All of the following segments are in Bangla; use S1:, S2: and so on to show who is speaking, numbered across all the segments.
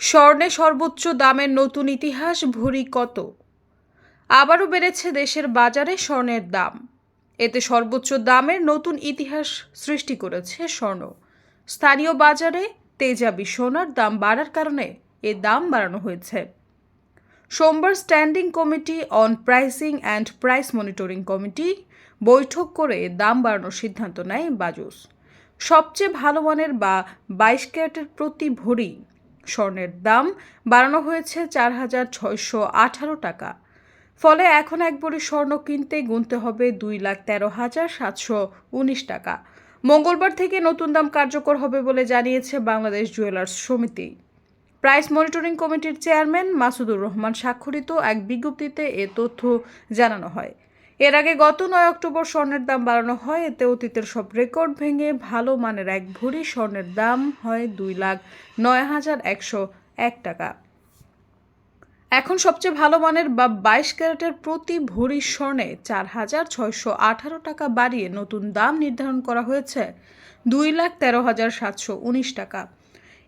S1: স্বর্ণে সর্বোচ্চ দামের নতুন ইতিহাস ভরি কত? আবারও বেড়েছে দেশের বাজারে স্বর্ণের দাম। এতে সর্বোচ্চ দামের নতুন ইতিহাস সৃষ্টি করেছে স্বর্ণ। স্থানীয় বাজারে তেজাবি সোনার দাম বাড়ার কারণে এ দাম বাড়ানো হয়েছে। সোমবার standing committee on pricing and price monitoring committee বৈঠক করে দাম বাড়ানোর সিদ্ধান্ত নেয় বাজুস। সবচেয়ে ভালো মানের বা বাইশ ক্যারেটের প্রতি ভরি স্বর্ণের দাম বাড়ানো হয়েছে চার হাজার ছয়শো আঠারো টাকা। ফলে এখন এক ভরি স্বর্ণ কিনতে গুনতে হবে দুই লাখ তেরো হাজার সাতশো উনিশ টাকা। মঙ্গলবার থেকে নতুন দাম কার্যকর হবে বলে জানিয়েছে বাংলাদেশ জুয়েলার্স সমিতি। প্রাইস মনিটরিং কমিটির চেয়ারম্যান মাসুদুর রহমান স্বাক্ষরিত এক বিজ্ঞপ্তিতে এ তথ্য জানানো হয়। এর আগে গত নয় অক্টোবর স্বর্ণের দাম বাড়ানো হয়, এতে অতীতের সব রেকর্ড ভেঙে ভালো মানের এক ভরি স্বর্ণের দাম হয় দুই লাখ নয় হাজার একশো এক টাকা। এখন সবচেয়ে ভালো মানের বা বাইশ ক্যারেটের প্রতি ভরি স্বর্ণে চার হাজার ছয়শো আঠারো টাকা বাড়িয়ে নতুন দাম নির্ধারণ করা হয়েছে, দুই লাখ তেরো হাজার সাতশো উনিশ টাকা।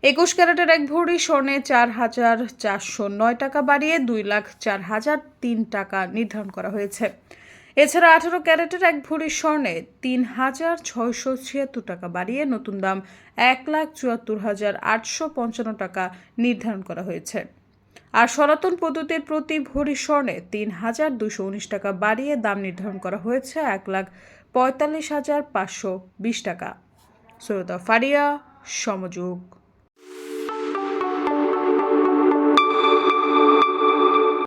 S1: একুশ ক্যারেটের এক ভরি স্বর্ণে চার হাজার চারশো নয় টাকা বাড়িয়ে দুই লাখ চার হাজার তিন টাকা নির্ধারণ করা হয়েছে। এছাড়া আঠারো ক্যারেটের এক ভরি স্বর্ণে তিন হাজার ছয়শো ছিয়াত্তর টাকা বাড়িয়ে নতুন দাম এক লাখ চুয়াত্তর হাজার আটশো পঞ্চান্ন টাকা নির্ধারণ করা হয়েছে। আর সনাতন পদ্ধতির প্রতি ভরি স্বর্ণে তিন হাজার দুশো উনিশ টাকা বাড়িয়ে দাম নির্ধারণ করা হয়েছে এক লাখ পঁয়তাল্লিশ হাজার পাঁচশো বিশ টাকা। সৈয়দা ফারিয়া, সমযোগ।